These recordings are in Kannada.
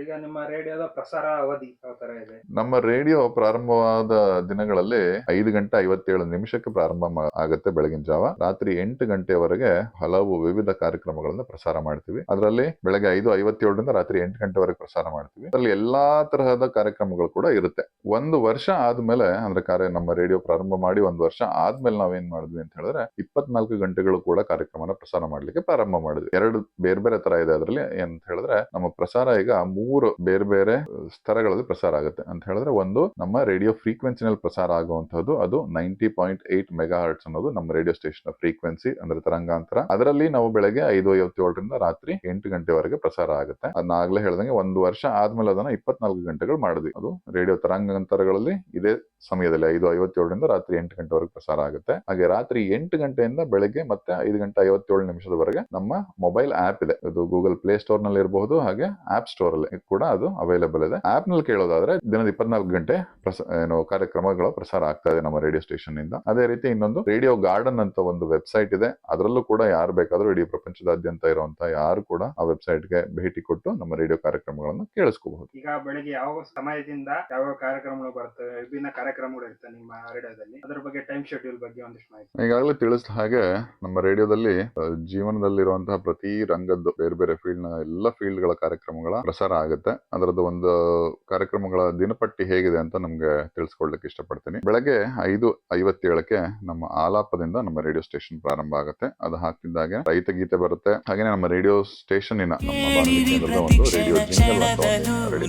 ಈಗ ನಿಮ್ಮ ರೇಡಿಯೋದ ಪ್ರಸಾರ ಅವಧಿ ಇದೆ? ನಮ್ಮ ರೇಡಿಯೋ ಪ್ರಾರಂಭವಾದ ದಿನಗಳಲ್ಲಿ ಐದು ಗಂಟೆ ಐವತ್ತೇಳು ನಿಮಿಷಕ್ಕೆ ಪ್ರಾರಂಭ ಆಗುತ್ತೆ ಆಗತ್ತೆ ಬೆಳಗಿನ ಜಾವ. ರಾತ್ರಿ ಎಂಟು ಗಂಟೆವರೆಗೆ ಹಲವು ವಿವಿಧ ಕಾರ್ಯಕ್ರಮಗಳನ್ನ ಪ್ರಸಾರ ಮಾಡ್ತೀವಿ. ಅದರಲ್ಲಿ ಬೆಳಗ್ಗೆ ಐದು ಐವತ್ತೇಳರಿಂದ ರಾತ್ರಿ ಎಂಟು ಗಂಟೆವರೆಗೆ ಪ್ರಸಾರ ಮಾಡ್ತೀವಿ. ಅದರಲ್ಲಿ ಎಲ್ಲಾ ತರಹದ ಕಾರ್ಯಕ್ರಮಗಳು ಕೂಡ ಇರುತ್ತೆ. ಒಂದು ವರ್ಷ ಆದ್ಮೇಲೆ, ಅಂದ್ರೆ ಕಾರ್ಯ ನಮ್ಮ ರೇಡಿಯೋ ಪ್ರಾರಂಭ ಮಾಡಿ ಒಂದು ವರ್ಷ ಆದ್ಮೇಲೆ ನಾವೇನ್ ಮಾಡಿದ್ವಿ ಅಂತ ಹೇಳಿದ್ರೆ, ಇಪ್ಪತ್ನಾಲ್ಕು ಗಂಟೆಗಳು ಕೂಡ ಕಾರ್ಯಕ್ರಮನ ಪ್ರಸಾರ ಮಾಡ್ಲಿಕ್ಕೆ ಪ್ರಾರಂಭ ಮಾಡಿದ್ವಿ. ಎರಡು ಬೇರೆ ಬೇರೆ ತರ ಇದೆ ಅದರಲ್ಲಿ. ಅಂತ ಹೇಳಿದ್ರೆ, ನಮ್ಮ ಪ್ರಸಾರ ಈಗ ಮೂರು ಬೇರೆ ಬೇರೆ ಸ್ತರಗಳಲ್ಲಿ ಪ್ರಸಾರ ಆಗುತ್ತೆ. ಅಂತ ಹೇಳಿದ್ರೆ ಒಂದು ನಮ್ಮ ರೇಡಿಯೋ ಫ್ರೀಕ್ವೆನ್ಸಿನಲ್ಲಿ ಪ್ರಸಾರ ಆಗುವಂತಹದ್ದು, ಅದು ninety point eight mega hertz ಅನ್ನೋದು ನಮ್ಮ ರೇಡಿಯೋ ಸ್ಟೇಷನ್ ಫ್ರೀಕ್ವೆನ್ಸಿ, ಅಂದ್ರೆ ತರಂಗಾಂತರ. ಅದರಲ್ಲಿ ನಾವು ಬೆಳಗ್ಗೆ ಐದು ಐವತ್ತೇಳರಿಂದ ರಾತ್ರಿ ಎಂಟು ಗಂಟೆವರೆಗೆ ಪ್ರಸಾರ ಆಗುತ್ತೆ. ಅದನ್ನ ಆಗ್ಲೇ ಹೇಳ್ದಂಗೆ ಒಂದು ವರ್ಷ ಆದ್ಮೇಲೆ ಅದನ್ನ ಇಪ್ಪತ್ನಾಲ್ಕು ಗಂಟೆಗಳು ಮಾಡಿದ್ವಿ. ಅದು ರೇಡಿಯೋ ತರಂಗಾಂತರಗಳಲ್ಲಿ ಇದೇ ಸಮಯದಲ್ಲಿ ಐದು ಐವತ್ತೇಳರಿಂದ ರಾತ್ರಿ ಎಂಟು ಗಂಟೆವರೆಗೆ ಪ್ರಸಾರ ಆಗುತ್ತೆ. ಹಾಗೆ ರಾತ್ರಿ ಎಂಟು ಗಂಟೆಯಿಂದ ಬೆಳಗ್ಗೆ ಮತ್ತೆ ಐದು ಗಂಟೆ ಐವತ್ತೇಳು ನಿಮಿಷದವರೆಗೆ ನಮ್ಮ ಮೊಬೈಲ್ ಆಪ್ ಇದೆ. ಇದು ಗೂಗಲ್ ಪ್ಲೇ ಸ್ಟೋರ್ನಲ್ಲಿ ಇರಬಹುದು ಹಾಗೆ ಆಪ್ ಸ್ಟೋರ್ ಅಲ್ಲಿ ಕೂಡ ಅದು ಅವೈಲೇಬಲ್ ಇದೆ. ಆಪ್ನಲ್ಲಿ ಕೇಳೋದಾದ್ರೆ ದಿನದ ಇಪ್ಪತ್ನಾಲ್ಕು ಗಂಟೆ ಏನು ಕಾರ್ಯಕ್ರಮಗಳು ಪ್ರಸಾರ ಆಗ್ತಾ ಇದೆ ನಮ್ಮ ರೇಡಿಯೋ ಸ್ಟೇಷನ್ ಇಂದ. ಅದೇ ರೀತಿ ಇನ್ನೊಂದು ರೇಡಿಯೋ ಗಾರ್ಡನ್ ಅಂತ ಒಂದು ವೆಬ್ಸೈಟ್ ಇದೆ. ಅದರಲ್ಲೂ ಕೂಡ ಯಾರು ಬೇಕಾದ್ರೂ ಇಡೀ ಪ್ರಪಂಚದಾದ್ಯಂತ ಇರುವಂತಹ ಯಾರು ಕೂಡ ಆ ವೆಬ್ಸೈಟ್ಗೆ ಭೇಟಿ ಕೊಟ್ಟು ನಮ್ಮ ರೇಡಿಯೋ ಕಾರ್ಯಕ್ರಮಗಳನ್ನು ಕೇಳಿಸ್ಕೋಬಹುದು. ಈಗ ಬೆಳಿಗ್ಗೆ ಯಾವ ಸಮಯದಿಂದ ಯಾವ ಕಾರ್ಯಕ್ರಮಗಳು ಬರ್ತವೆ ವಿಭಿನ್ನ ಕಾರ್ಯಕ್ರಮಗಳು ಇರ್ತವೆ ನಿಮ್ಮ ರೇಡಿಯೋದಲ್ಲಿ ಅದರ ಬಗ್ಗೆ ಟೈಮ್ ಶೆಡ್ಯೂಲ್ ಬಗ್ಗೆ ಒಂದಿಷ್ಟು ಮಾಹಿತಿ. ಈಗಾಗಲೇ ತಿಳಿಸಿದ ಹಾಗೆ ನಮ್ಮ ರೇಡಿಯೋದಲ್ಲಿ ಜೀವನದಲ್ಲಿ ಜೀವನದಲ್ಲಿರುವಂತಹ ಪ್ರತಿ ರಂಗದ್ದು ಬೇರೆ ಬೇರೆ ಫೀಲ್ಡ್ನ ಎಲ್ಲ ಫೀಲ್ಡ್ಗಳ ಕಾರ್ಯಕ್ರಮಗಳ ಪ್ರಸಾರ ಆಗುತ್ತೆ. ಅದರದ್ದು ಒಂದು ಕಾರ್ಯಕ್ರಮಗಳ ದಿನಪಟ್ಟಿ ಹೇಗಿದೆ ಅಂತ ನಮ್ಗೆ ತಿಳಿಸ್ಕೊಳ್ಲಿಕ್ಕೆ ಇಷ್ಟಪಡ್ತೀನಿ. ಬೆಳಗ್ಗೆ ಐದು ಐವತ್ತೇಳಕ್ಕೆ ನಮ್ಮ ಆಲಾಪದಿಂದ ನಮ್ಮ ರೇಡಿಯೋ ಸ್ಟೇಷನ್ ಪ್ರಾರಂಭ ಆಗುತ್ತೆ. ಅದು ಹಾಕ್ತಿದ್ದಾಗೆ ರೈತ ಗೀತೆ ಬರುತ್ತೆ. ಹಾಗೆ ನಮ್ಮ ರೇಡಿಯೋ ಸ್ಟೇಷನ್ ಇನ ನಮ್ಮ ಒಂದು ರೇಡಿಯೋ ಜಿಂಗಲ್ ಅಂತ ಅದು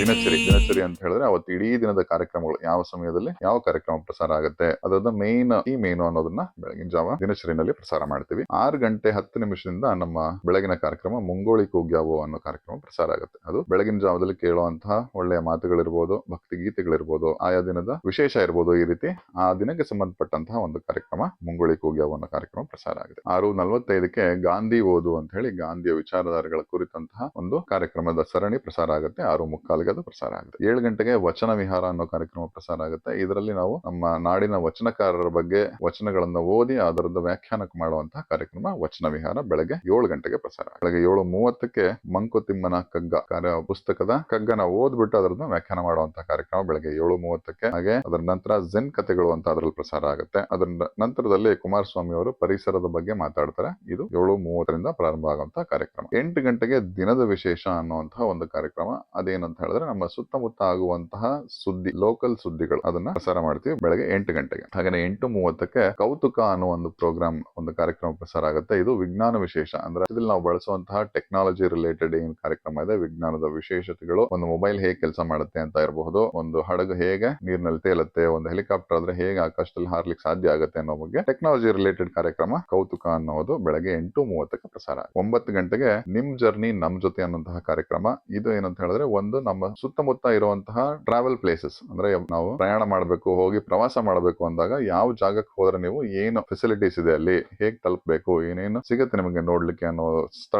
ದಿನಚರಿ ದಿನಚರಿ ಅಂತ ಹೇಳಿದ್ರೆ ಅವತ್ತು ಇಡೀ ದಿನದ ಕಾರ್ಯಕ್ರಮಗಳು ಯಾವ ಸಮಯದಲ್ಲಿ ಯಾವ ಕಾರ್ಯಕ್ರಮ ಪ್ರಸಾರ ಆಗುತ್ತೆ ಅದರದ ಮೇನ್ ಈ ಮೇನು ಅನ್ನೋದನ್ನ ಬೆಳಗಿನ ಜಾವ ದಿನಚರಿನಲ್ಲಿ ಪ್ರಸಾರ ಮಾಡ್ತೀವಿ. ಆರು ಗಂಟೆ ಹತ್ತು ನಿಮಿಷದಿಂದ ನಮ್ಮ ಬೆಳಗಿನ ಕಾರ್ಯಕ್ರಮ ಮುಂಗೋಳಿ ಕೂಗ್ಯಾವೋ ಅನ್ನೋ ಕಾರ್ಯಕ್ರಮ ಪ್ರಸಾರ ಆಗುತ್ತೆ. ಅದು ಬೆಳಗಿನ ಜಾವದಲ್ಲಿ ಕೇಳುವಂತಹ ಒಳ್ಳೆಯ ಮಾತುಗಳಿರ್ಬೋದು ಭಕ್ತಿ ಗೀತೆಗಳಿರ್ಬೋದು ಆಯಾ ದಿನದ ವಿಶೇಷ ಇರ್ಬೋದು ಈ ರೀತಿ ಆ ದಿನಕ್ಕೆ ಸಂಬಂಧಪಟ್ಟಂತಹ ಒಂದು ಕಾರ್ಯಕ್ರಮ ಮುಂಗೋಳಿ ಕೂಗ್ಯಾವೋ ಅನ್ನೋ ಕಾರ್ಯಕ್ರಮ ಪ್ರಸಾರ ಆಗಿದೆ ಆರು ನಲವತ್ತೈದಕ್ಕೆ ಗಾಂಧಿ ಓದು ಅಂತ ಹೇಳಿ ಗಾಂಧಿಯ ವಿಚಾರಧಾರೆಗಳ ಕುರಿತಂತಹ ಒಂದು ಕಾರ್ಯಕ್ರಮದ ಸರಣಿ ಪ್ರಸಾರ ಆಗುತ್ತೆ. ಆರು ಮುಕ್ಕಾಲಿಗೆ ಅದು ಪ್ರಸಾರ ಆಗುತ್ತೆ. ಏಳು ಗಂಟೆಗೆ ವಚನ ವಿಹಾರ ಅನ್ನೋ ಕಾರ್ಯಕ್ರಮ ಪ್ರಸಾರ ಆಗುತ್ತೆ. ಇದರಲ್ಲಿ ನಾವು ನಮ್ಮ ನಾಡಿನ ವಚನಕಾರರ ಬಗ್ಗೆ ವಚನಗಳನ್ನು ಓದಿ ಅದರದ ವ್ಯಾಖ್ಯಾನಕ್ಕೆ ಮಾಡುವಂತಹ ಕಾರ್ಯಕ್ರಮ ವಚನ ವಿಹಾರ ಬೆಳಗ್ಗೆ ಏಳು ಗಂಟೆಗೆ ಪ್ರಸಾರ ಆಗುತ್ತೆ. ಬೆಳಗ್ಗೆ ಏಳು ಮೂವತ್ತಕ್ಕೆ ಮಂಕುತಿಮ್ಮನ ಕಗ್ಗ ಕಾರ್ಯ ಪುಸ್ತಕದ ಕಗ್ಗನ ಓದ್ಬಿಟ್ಟು ಅದರನ್ನ ವ್ಯಾಖ್ಯಾನ ಮಾಡುವಂತಹ ಕಾರ್ಯಕ್ರಮ ಬೆಳಗ್ಗೆ ಏಳು ಮೂವತ್ತಕ್ಕೆ. ಹಾಗೆ ಅದರ ನಂತರ ಜೆನ್ ಕಥೆಗಳು ಅಂತ ಅದರಲ್ಲಿ ಪ್ರಸಾರ ಆಗುತ್ತೆ. ಅದರ ನಂತರದಲ್ಲಿ ಕುಮಾರಸ್ವಾಮಿ ಅವರು ಪರಿಸರದ ಬಗ್ಗೆ ಮಾತಾಡ್ತಾರೆ. ಇದು ಏಳು ಮೂವತ್ತರಿಂದ ಪ್ರಾರಂಭ ಆಗುವಂತಹ ಕಾರ್ಯಕ್ರಮ. ಎಂಟು ಗಂಟೆಗೆ ದಿನದ ವಿಶೇಷ ಅನ್ನುವಂತಹ ಒಂದು ಕಾರ್ಯಕ್ರಮ. ಅದೇನಂತ ಹೇಳಿದ್ರೆ ನಮ್ಮ ಸುತ್ತಮುತ್ತ ಆಗುವಂತಹ ಸುದ್ದಿ ಲೋಕಲ್ ಸುದ್ದಿಗಳು ಅದನ್ನ ಪ್ರಸಾರ ಮಾಡ್ತೀವಿ ಬೆಳಗ್ಗೆ ಎಂಟು ಗಂಟೆಗೆ. ಹಾಗೆ ಎಂಟು ಮೂವತ್ತಕ್ಕೆ ಕೌತುಕ ಅನ್ನೋ ಒಂದು ಪ್ರೋಗ್ರಾಮ್ ಒಂದು ಕಾರ್ಯಕ್ರಮ ಪ್ರಸಾರ ಆಗುತ್ತೆ. ಇದು ವಿಜ್ಞಾನ ವಿಶೇಷ. ಅಂದ್ರೆ ಇದ್ರಲ್ಲಿ ನಾವು ಬಳಸುವಂತಹ ಟೆಕ್ನಾಲಜಿ ರಿಲೇಟೆಡ್ ಏನ್ ಕಾರ್ಯಕ್ರಮ ಇದೆ, ವಿಜ್ಞಾನದ ವಿಶೇಷತೆಗಳು, ಒಂದು ಮೊಬೈಲ್ ಹೇಗೆ ಕೆಲಸ ಮಾಡುತ್ತೆ ಅಂತ ಇರಬಹುದು, ಒಂದು ಹಡಗು ಹೇಗೆ ನೀರಿನಲ್ಲಿ ತೇಲುತ್ತೆ, ಒಂದು ಹೆಲಿಕಾಪ್ಟರ್ ಆದ್ರೆ ಹೇಗೆ ಆಕಾಶದಲ್ಲಿ ಹಾರ್ಲಿಕ್ಕೆ ಸಾಧ್ಯ ಆಗುತ್ತೆ ಅನ್ನೋ ಬಗ್ಗೆ ಟೆಕ್ನಾಲಜಿ ರಿಲೇಟೆಡ್ ಕಾರ್ಯಕ್ರಮ ಕೌತುಕ ಅನ್ನೋದು ಬೆಳಗ್ಗೆ ಎಂಟು ಮೂವತ್ತಕ್ಕೆ ಪ್ರಸಾರ. ಒಂಬತ್ತು ಗಂಟೆಗೆ ನಿಮ್ ಜರ್ನಿ ನಮ್ ಜೊತೆ ಅನ್ನೋಂತಹ ಕಾರ್ಯಕ್ರಮ ಇದು ಏನಂತ ಹೇಳಿದ್ರೆ ಒಂದು ನಮ್ಮ ಸುತ್ತಮುತ್ತ ಇರುವಂತಹ ಟ್ರಾವೆಲ್ ಪ್ಲೇಸಸ್ ಅಂದ್ರೆ ನಾವು ಪ್ರಯಾಣ ಮಾಡಬೇಕು, ಹೋಗಿ ಪ್ರವಾಸ ಮಾಡಬೇಕು ಅಂದಾಗ ಯಾವ ಜಾಗಕ್ಕೆ ಹೋದ್ರೆ ನೀವು ಏನು ಫೆಸಿಲಿಟೀಸ್ ಇದೆ ಅಲ್ಲಿ, ಹೇಗ್ ತಲುಪಬೇಕು, ಏನೇನು ಸಿಗುತ್ತೆ ನಿಮಗೆ ನೋಡ್ಲಿಕ್ಕೆ ಅನ್ನೋ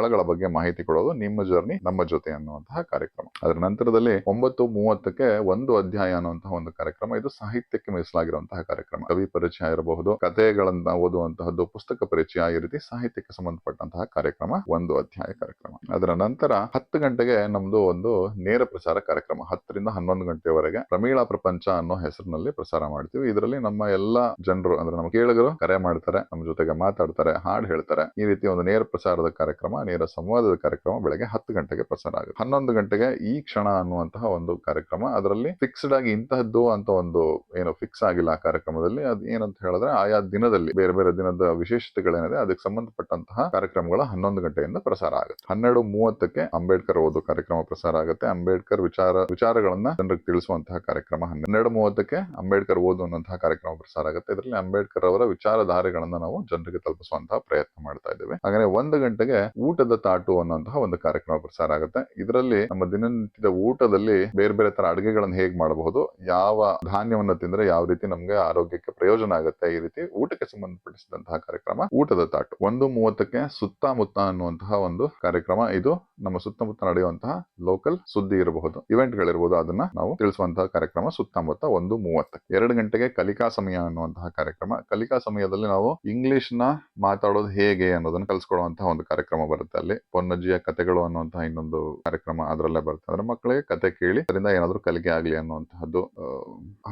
ಸ್ಥಳಗಳ ಬಗ್ಗೆ ಮಾಹಿತಿ ಕೊಡೋದು ನಿಮ್ಮ ಜರ್ನಿ ನಮ್ಮ ಜೊತೆ ಅನ್ನುವಂತಹ ಕಾರ್ಯಕ್ರಮ. ಅದರ ನಂತರದಲ್ಲಿ ಒಂಬತ್ತು ಮೂವತ್ತಕ್ಕೆ ಒಂದು ಅಧ್ಯಾಯ ಅನ್ನುವಂತಹ ಒಂದು ಕಾರ್ಯಕ್ರಮ. ಇದು ಸಾಹಿತ್ಯಕ್ಕೆ ಮೀಸಲಾಗಿರುವಂತಹ ಕಾರ್ಯಕ್ರಮ. ಕವಿ ಪರಿಚಯ ಇರಬಹುದು, ಕಥೆಗಳನ್ನ ಓದುವಂತಹದ್ದು, ಪುಸ್ತಕ ಪರಿಚಯ ಈ ರೀತಿ ಸಾಹಿತ್ಯಕ್ಕೆ ಸಂಬಂಧಪಟ್ಟಂತಹ ಕಾರ್ಯಕ್ರಮ, ಒಂದು ಅಧ್ಯಾಯ ಕಾರ್ಯಕ್ರಮ. ಅದರ ನಂತರ ಹತ್ತು ಗಂಟೆಗೆ ನಮ್ದು ಒಂದು ನೇರ ಪ್ರಸಾರ ಕಾರ್ಯಕ್ರಮ. ಹತ್ತರಿಂದ ಹನ್ನೊಂದು ಗಂಟೆವರೆಗೆ ಪ್ರಮೀಳಾ ಪ್ರಪಂಚ ಅನ್ನೋ ಹೆಸರಿನಲ್ಲಿ ಪ್ರಸಾರ ಮಾಡ್ತೀವಿ. ಇದರಲ್ಲಿ ನಮ್ಮ ಎಲ್ಲಾ ಜನರು, ಅಂದ್ರೆ ನಮ್ಮ ಕೇಳುಗರು ಕರೆ ಮಾಡ್ತಾರೆ, ನಮ್ಮ ಜೊತೆಗೆ ಮಾತಾಡ್ತಾರೆ, ಹಾಡು ಹೇಳ್ತಾರೆ. ಈ ರೀತಿ ಒಂದು ನೇರ ಪ್ರಸಾರದ ಕಾರ್ಯಕ್ರಮ ನೇರ ಸಂವಾದದ ಕಾರ್ಯಕ್ರಮ ಬೆಳಗ್ಗೆ ಹತ್ತು ಗಂಟೆಗೆ ಪ್ರಸಾರ ಆಗುತ್ತೆ. ಹನ್ನೊಂದು ಗಂಟೆಗೆ ಈ ಕ್ಷಣ ಅನ್ನುವಂತಹ ಒಂದು ಕಾರ್ಯಕ್ರಮ. ಅದರಲ್ಲಿ ಫಿಕ್ಸ್ಡ್ ಆಗಿ ಇಂತಹದ್ದು ಅಂತ ಒಂದು ಏನು ಫಿಕ್ಸ್ ಆಗಿಲ್ಲ ಆ ಕಾರ್ಯಕ್ರಮದಲ್ಲಿ. ಅದು ಏನಂತ ಹೇಳಿದ್ರೆ ಆಯಾ ದಿನದಲ್ಲಿ ಬೇರೆ ಬೇರೆ ದಿನದ ವಿಶೇಷತೆಗಳೇನಿದೆ, ಅದಕ್ಕೆ ಸಂಬಂಧಪಟ್ಟಂತಹ ಕಾರ್ಯಕ್ರಮಗಳು ಹನ್ನೊಂದು ಗಂಟೆಯಿಂದ ಪ್ರಸಾರ ಆಗುತ್ತೆ. ಹನ್ನೆರಡು ಮೂವತ್ತಕ್ಕೆ ಅಂಬೇಡ್ಕರ್ ಓದು ಕಾರ್ಯಕ್ರಮ ಪ್ರಸಾರ ಆಗುತ್ತೆ. ಅಂಬೇಡ್ಕರ್ ವಿಚಾರ, ವಿಚಾರಗಳನ್ನ ಜನರಿಗೆ ತಿಳಿಸುವಂತಹ ಕಾರ್ಯಕ್ರಮ ಹನ್ನೆರಡು ಮೂವತ್ತಕ್ಕೆ ಅಂಬೇಡ್ಕರ್ ಓದು ಅನ್ನುವಂತಹ ಕಾರ್ಯಕ್ರಮ ಪ್ರಸಾರ ಆಗುತ್ತೆ. ಇದರಲ್ಲಿ ಅಂಬೇಡ್ಕರ್ ಅವರ ವಿಚಾರಧಾರೆಗಳನ್ನ ನಾವು ಜನರಿಗೆ ತಲುಪಿಸುವಂತಹ ಪ್ರಯತ್ನ ಮಾಡ್ತಾ ಇದ್ದೇವೆ. ಹಾಗೆ ಒಂದು ಗಂಟೆಗೆ ಊಟದ ತಾಟು ಅನ್ನುವಂತಹ ಒಂದು ಕಾರ್ಯಕ್ರಮ ಪ್ರಸಾರ ಆಗುತ್ತೆ. ಇದರಲ್ಲಿ ನಮ್ಮ ದಿನನಿತ್ಯದ ಊಟದಲ್ಲಿ ಬೇರೆ ಬೇರೆ ತರ ಅಡುಗೆಗಳನ್ನು ಹೇಗೆ ಮಾಡಬಹುದು, ಯಾವ ಧಾನ್ಯವನ್ನು ತಿಂದ್ರೆ ಯಾವ ರೀತಿ ನಮ್ಗೆ ಆರೋಗ್ಯಕ್ಕೆ ಪ್ರಯೋಜನ ಆಗುತ್ತೆ, ಈ ರೀತಿ ಊಟಕ್ಕೆ ಸಂಬಂಧಪಟ್ಟಿಸಿದಂತಹ ಕಾರ್ಯಕ್ರಮ, ಊಟದ ತಾಟು. ಒಂದು ಮೂವತ್ತಕ್ಕೆ ಸುತ್ತಮುತ್ತ ಅನ್ನುವಂತಹ ಒಂದು ಕಾರ್ಯಕ್ರಮ. ಇದು ನಮ್ಮ ಸುತ್ತಮುತ್ತ ನಡೆಯುವಂತಹ ಲೋಕಲ್ ಸುದ್ದಿ ಇರಬಹುದು. ಇವೆಂಟ್ ಗಳಿರಬಹುದು ಅದನ್ನ ನಾವು ತಿಳಿಸುವಂತಹ ಕಾರ್ಯಕ್ರಮ ಸುತ್ತಮುತ್ತ ಒಂದು ಮೂವತ್ತ ಎರಡು ಗಂಟೆಗೆ ಕಲಿಕಾ ಸಮಯ ಅನ್ನುವಂತಹ ಕಾರ್ಯಕ್ರಮ. ಕಲಿಕಾ ಸಮಯದಲ್ಲಿ ನಾವು ಇಂಗ್ಲಿಷ್ನ ಮಾತಾಡೋದು ಹೇಗೆ ಅನ್ನೋದನ್ನ ಕಲ್ಸ್ಕೊಡುವಂತಹ ಒಂದು ಕಾರ್ಯಕ್ರಮ ಬರುತ್ತೆ. ಬರುತ್ತೆ ಅಲ್ಲಿ ಪೊನ್ನಜ್ಜಿಯ ಕಥೆಗಳು ಅನ್ನುವಂತಹ ಇನ್ನೊಂದು ಕಾರ್ಯಕ್ರಮ ಅದರಲ್ಲೇ ಬರುತ್ತೆ. ಅಂದ್ರೆ ಮಕ್ಕಳಿಗೆ ಕತೆ ಕೇಳಿ ಅದರಿಂದ ಏನಾದರೂ ಕಲಿಕೆ ಆಗ್ಲಿ ಅನ್ನುವಂತಹದ್ದು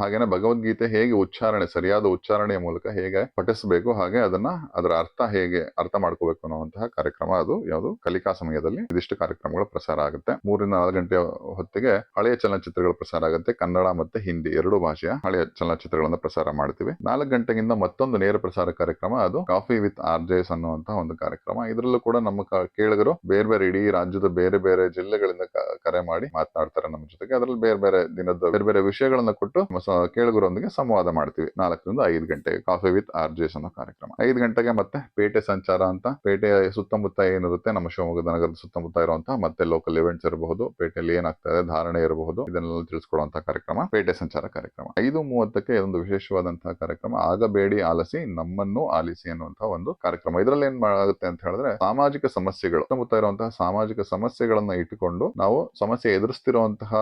ಹಾಗೇನೆ ಭಗವದ್ಗೀತೆ ಹೇಗೆ ಉಚ್ಚಾರಣೆ, ಸರಿಯಾದ ಉಚ್ಚಾರಣೆಯ ಮೂಲಕ ಹೇಗೆ ಪಠಿಸಬೇಕು, ಹಾಗೆ ಅದನ್ನ ಅದರ ಅರ್ಥ ಹೇಗೆ ಅರ್ಥ ಮಾಡ್ಕೋಬೇಕು ಅನ್ನುವಂತಹ ಕಾರ್ಯಕ್ರಮ ಅದು. ಯಾವುದು? ಕಲಿಕಾ ಸಮಯದಲ್ಲಿ ಇದಿಷ್ಟು ಕಾರ್ಯಕ್ರಮಗಳು ಪ್ರಸಾರ ಆಗುತ್ತೆ. ಮೂರಿಂದ ನಾಲ್ಕು ಗಂಟೆ ಹೊತ್ತಿಗೆ ಹಳೆಯ ಚಲನಚಿತ್ರಗಳು ಪ್ರಸಾರ ಆಗುತ್ತೆ. ಕನ್ನಡ ಮತ್ತೆ ಹಿಂದಿ ಎರಡು ಭಾಷೆಯ ಹಳೆಯ ಚಲನಚಿತ್ರಗಳನ್ನು ಪ್ರಸಾರ ಮಾಡ್ತೀವಿ. ನಾಲ್ಕು ಗಂಟೆಗಿಂತ ಮತ್ತೊಂದು ನೇರ ಪ್ರಸಾರ ಕಾರ್ಯಕ್ರಮ ಅದು ಕಾಫಿ ವಿತ್ ಆರ್ ಜೆಸ್ ಅನ್ನುವಂತಹ ಒಂದು ಕಾರ್ಯಕ್ರಮ. ಇದರಲ್ಲೂ ಕೂಡ ನಮ್ಮ ಕ- ಕೇಳುಗರು ಬೇರೆ ಬೇರೆ ಇಡೀ ರಾಜ್ಯದ ಬೇರೆ ಬೇರೆ ಜಿಲ್ಲೆಗಳಿಂದ ಕರೆ ಮಾಡಿ ಮಾತನಾಡ್ತಾರೆ ನಮ್ಮ ಜೊತೆಗೆ. ಅದರಲ್ಲಿ ಬೇರೆ ಬೇರೆ ದಿನದ ಬೇರೆ ಬೇರೆ ವಿಷಯಗಳನ್ನ ಕೊಟ್ಟು ಕೇಳುಗರೊಂದಿಗೆ ಸಂವಾದ ಮಾಡ್ತೀವಿ. ನಾಲ್ಕರಿಂದ ಐದು ಗಂಟೆಗೆ ಕಾಫಿ ವಿತ್ ಆರ್ ಜೆಸ್ ಅನ್ನೋ ಕಾರ್ಯಕ್ರಮ. ಐದು ಗಂಟೆಗೆ ಮತ್ತೆ ಪೇಟೆ ಸಂಚಾರ ಅಂತ ಪೇಟೆ ಸುತ್ತಮುತ್ತ ಏನಿರುತ್ತೆ ನಮ್ಮ ಶಿವಮೊಗ್ಗದ ನಗರದ ಸುತ್ತಮುತ್ತ ಇರುವಂತಹ ಮತ್ತೆ ಲೋಕಲ್ ಇವೆಂಟ್ಸ್ ಇರಬಹುದು. ಪೇಟೆಯಲ್ಲಿ ಏನಾಗ್ತಾ ಇದೆ ಧಾರಣೆ ಇರಬಹುದು. ಇದನ್ನೆಲ್ಲ ತಿಳಿಸ್ಕೊಡುವಂತಹ ಕಾರ್ಯಕ್ರಮ, ಪೇಟೆ ಸಂಚಾರ ಕಾರ್ಯಕ್ರಮ. ಐದು ಮೂವತ್ತಕ್ಕೆ ಒಂದು ವಿಶೇಷವಾದಂತಹ ಕಾರ್ಯಕ್ರಮ. ಆಗಬೇಡಿ ಆಲಸಿ, ನಮ್ಮನ್ನು ಆಲಿಸಿ ಅನ್ನುವಂತಹ ಒಂದು ಕಾರ್ಯಕ್ರಮ. ಇದರಲ್ಲಿ ಏನ್ ಮಾಡುತ್ತೆ ಅಂತ ಹೇಳಿದ್ರೆ ಸಾಮಾಜಿಕ ಸಮಸ್ಯೆಗಳು. ಸುತ್ತಮುತ್ತ ಇರುವಂತಹ ಸಾಮಾಜಿಕ ಸಮಸ್ಯೆಗಳನ್ನ ಇಟ್ಟುಕೊಂಡು ನಾವು ಸಮಸ್ಯೆ ಎದುರಿಸ್ತಿರುವಂತಹ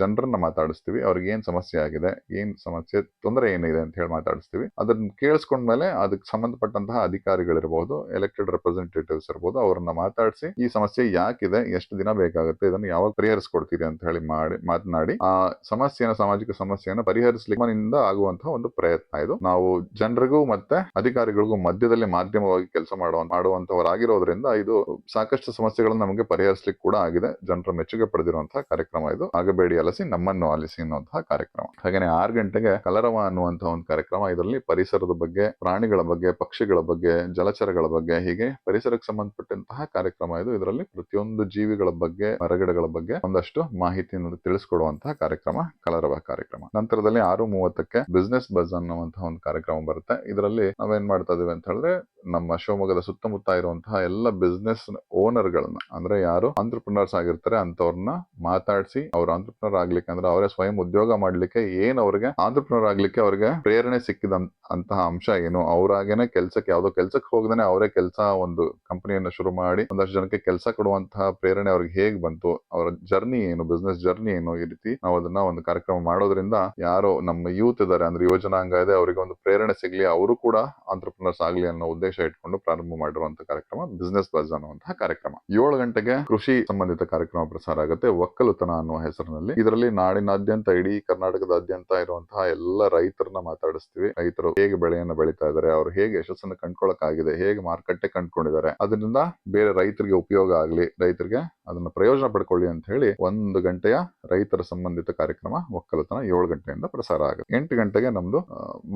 ಜನರನ್ನ ಮಾತಾಡಿಸ್ತೀವಿ. ಅವ್ರಿಗೆ ಏನ್ ಸಮಸ್ಯೆ ಆಗಿದೆ, ಏನ್ ಸಮಸ್ಯೆ, ತೊಂದರೆ ಏನಿದೆ ಅಂತ ಹೇಳಿ ಮಾತಾಡಿಸ್ತೀವಿ. ಅದನ್ನ ಕೇಳಿಸ್ಕೊಂಡ್ಮೇಲೆ ಅದಕ್ಕೆ ಸಂಬಂಧಪಟ್ಟಂತಹ ಅಧಿಕಾರಿಗಳಿರಬಹುದು ಎಲೆಕ್ಟೆಡ್ ರೆಪ್ರೆಸೆಂಟೇಟಿವ್ಸ್ ಇರಬಹುದು ಅವರನ್ನ ಮಾತಾಡಿಸಿ ಈ ಸಮಸ್ಯೆ ಯಾಕಿದೆ, ಎಷ್ಟು ದಿನ ಬೇಕಾಗುತ್ತೆ, ಇದನ್ನು ಯಾವಾಗ ಪರಿಹರಿಸ್ಕೊಡ್ತೀರಿ ಅಂತ ಹೇಳಿ ಮಾಡಿ, ಮಾತನಾಡಿ ಆ ಸಮಸ್ಯೆಯನ್ನ ಸಾಮಾಜಿಕ ಸಮಸ್ಯೆಯನ್ನು ಪರಿಹರಿಸಲಿಕ್ಕೆ ನಮ್ಮಿಂದ ಆಗುವಂತಹ ಒಂದು ಪ್ರಯತ್ನ ಇದು. ನಾವು ಜನರಿಗೂ ಮತ್ತೆ ಅಧಿಕಾರಿಗಳಿಗೂ ಮಧ್ಯದಲ್ಲಿ ಮಾಧ್ಯಮವಾಗಿ ಕೆಲಸ ಮಾಡುವ, ಮಾಡುವಂತವರಾಗಿರೋದ್ರಿಂದ ಇದು ಸಾಕಷ್ಟು ಸಮಸ್ಯೆಗಳನ್ನು ನಮಗೆ ಪರಿಹರಿಸಲಿಕ್ಕೆ ಕೂಡ ಆಗಿದೆ. ಜನರ ಮೆಚ್ಚುಗೆ ಪಡೆದಿರುವಂತಹ ಕಾರ್ಯಕ್ರಮ ಇದು. ಆಗಬೇಡಿ ಅಲಸಿ, ನಮ್ಮನ್ನು ಆಲಿಸಿ ಅನ್ನುವಂತಹ ಕಾರ್ಯಕ್ರಮ. ಹಾಗೇನೆ ಆರು ಗಂಟೆಗೆ ಕಲರವ ಅನ್ನುವಂತಹ ಒಂದು ಕಾರ್ಯಕ್ರಮ ಇದರಲ್ಲಿ ಪರಿಸರದ ಬಗ್ಗೆ, ಪ್ರಾಣಿಗಳ ಬಗ್ಗೆ, ಪಕ್ಷಿಗಳ ಬಗ್ಗೆ, ಜಲಚರಗಳ ಬಗ್ಗೆ, ಹೀಗೆ ಪರಿಸರಕ್ಕೆ ಸಂಬಂಧಪಟ್ಟಂತಹ ಕಾರ್ಯಕ್ರಮ ಇದು. ಇದರಲ್ಲಿ ಪ್ರತಿಯೊಂದು ಜೀವಿಗಳ ಬಗ್ಗೆ, ಮರಗಿಡಗಳ ಬಗ್ಗೆ ಒಂದಷ್ಟು ಮಾಹಿತಿಯನ್ನು ತಿಳಿಸಿಕೊಡುವಂತಹ ಕಾರ್ಯಕ್ರಮ, ಕಲರವ ಕಾರ್ಯಕ್ರಮ. ನಂತರದಲ್ಲಿ ಆರು ಮೂವತ್ತಕ್ಕೆ ಬಿಸ್ನೆಸ್ ಬಸ್ ಅನ್ನುವಂತಹ ಒಂದು ಕಾರ್ಯಕ್ರಮ ಬರುತ್ತೆ. ಇದರಲ್ಲಿ ನಾವೇನ್ ಮಾಡ್ತಾ ಇದೀವಿ ಅಂತ ಹೇಳಿದ್ರೆ ನಮ್ಮ ಶಿವಮೊಗ್ಗದ ಸುತ್ತಮುತ್ತ ಇರುವಂತಹ ಎಲ್ಲ ಬಿಸ್ನೆಸ್ ಓನರ್ ಗಳನ್ನ ಅಂದ್ರೆ ಯಾರು? ಆಂಟ್ರಪ್ರಿನರ್ಸ್ ಆಗಿರ್ತಾರೆ ಅಂತವ್ರನ್ನ ಮಾತಾಡಿಸಿ ಅವ್ರ ಆಂಟ್ರಪ್ರಿನರ್ ಆಗ್ಲಿಕ್ಕೆ ಅಂದ್ರೆ ಅವರೇ ಸ್ವಯಂ ಉದ್ಯೋಗ ಮಾಡ್ಲಿಕ್ಕೆ ಏನ್ ಅವ್ರಿಗೆ? ಆಂಟ್ರಪ್ರಿನರ್ ಆಗ್ಲಿಕ್ಕೆ ಅವ್ರಿಗೆ ಪ್ರೇರಣೆ ಸಿಕ್ಕಿದ ಅಂತಹ ಅಂಶ ಏನು? ಅವ್ರಾಗೇನೆ ಕೆಲ್ಸಕ್ಕೆ, ಯಾವ್ದೋ ಕೆಲ್ಸಕ್ಕೆ ಹೋಗದೇನೆ ಅವರೇ ಕೆಲಸ ಒಂದು ಕಂಪನಿಯನ್ನ ಶುರು ಮಾಡಿ ಒಂದಷ್ಟು ಜನಕ್ಕೆ ಕೆಲಸ ಕೊಡುವಂತಹ ಪ್ರೇರಣೆ ಅವ್ರಿಗೆ ಹೇಗ್ ಬಂತು? ಅವರ ಜರ್ನಿ ಏನು ಬಿಸ್ನೆಸ್ ಜರ್ನಿ ಏನು ಈ ರೀತಿ ನಾವು ಅದನ್ನ ಒಂದು ಕಾರ್ಯಕ್ರಮ ಮಾಡೋದ್ರಿಂದ ಯಾರೋ ನಮ್ಮ ಯೂತ್ ಇದಾರೆ ಅಂದ್ರೆ ಯುವಜನಾಂಗ ಇದೆ, ಅವರಿಗೆ ಒಂದು ಪ್ರೇರಣೆ ಸಿಗ್ಲಿ, ಅವರು ಕೂಡ ಆಂಟ್ರಪ್ರಿನರ್ಸ್ ಆಗ್ಲಿ ಅನ್ನೋ ಉದ್ದೇಶ ಇಟ್ಕೊಂಡು ಪ್ರಾರಂಭ ಮಾಡಿರುವಂತಹ ಕಾರ್ಯಕ್ರಮ ಬಿಸ್ನೆಸ್ ಬಸ್ ಅನ್ನುವಂತಹ ಕಾರ್ಯಕ್ರಮ. ಏಳು ಗಂಟೆಗೆ ಕೃಷಿ ಸಂಬಂಧಿತ ಕಾರ್ಯಕ್ರಮ ಪ್ರಸಾರ ಆಗುತ್ತೆ. ಒಕ್ಕಲುತನ ಅನ್ನುವ ಹೆಸರಿನಲ್ಲಿ. ಇದರಲ್ಲಿ ನಾಡಿನಾದ್ಯಂತ, ಇಡೀ ಕರ್ನಾಟಕದಾದ್ಯಂತ ಇರುವಂತಹ ಎಲ್ಲ ರೈತರನ್ನ ಮಾತಾಡಿಸ್ತೀವಿ. ರೈತರು ಹೇಗೆ ಬೆಳೆಯನ್ನು ಬೆಳೀತಾ ಇದ್ದಾರೆ, ಅವರು ಹೇಗೆ ಯಶಸ್ಸನ್ನು ಕಂಡ್ಕೊಳಕ್ಕಾಗಿದೆ, ಹೇಗೆ ಮಾರುಕಟ್ಟೆ ಕಂಡ್ಕೊಂಡಿದ್ದಾರೆ. ಅದರಿಂದ ಬೇರೆ ರೈತರಿಗೆ ಉಪಯೋಗ ಆಗಲಿ, ರೈತರಿಗೆ ಅದನ್ನ ಪ್ರಯೋಜನ ಪಡ್ಕೊಳ್ಳಿ ಅಂತ ಹೇಳಿ ಒಂದು ಗಂಟೆಯ ರೈತರ ಸಂಬಂಧಿತ ಕಾರ್ಯಕ್ರಮ ಒಕ್ಕಲತನ ಏಳು ಗಂಟೆಯಿಂದ ಪ್ರಸಾರ ಆಗುತ್ತೆ. ಎಂಟು ಗಂಟೆಗೆ ನಮ್ದು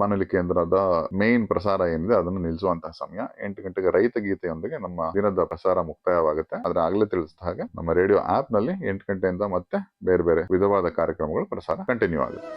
ಮನಲಿ ಕೇಂದ್ರದ ಮೇನ್ ಪ್ರಸಾರ ಏನಿದೆ ಅದನ್ನು ನಿಲ್ಲಿಸುವಂತಹ ಸಮಯ. ಎಂಟು ಗಂಟೆಗೆ ರೈತ ಗೀತೆಯೊಂದಿಗೆ ನಮ್ಮ ದಿನದ ಪ್ರಸಾರ ಮುಕ್ತಾಯವಾಗುತ್ತೆ. ಆದ್ರೆ ಆಗ್ಲೇ ತಿಳಿಸಿದ ಹಾಗೆ ನಮ್ಮ ರೇಡಿಯೋ ಆಪ್ನಲ್ಲಿ ಎಂಟು ಗಂಟೆಯಿಂದ ಮತ್ತೆ ಬೇರೆ ಬೇರೆ ವಿಧವಾದ ಕಾರ್ಯಕ್ರಮಗಳು ಪ್ರಸಾರ ಕಂಟಿನ್ಯೂ ಆಗುತ್ತೆ.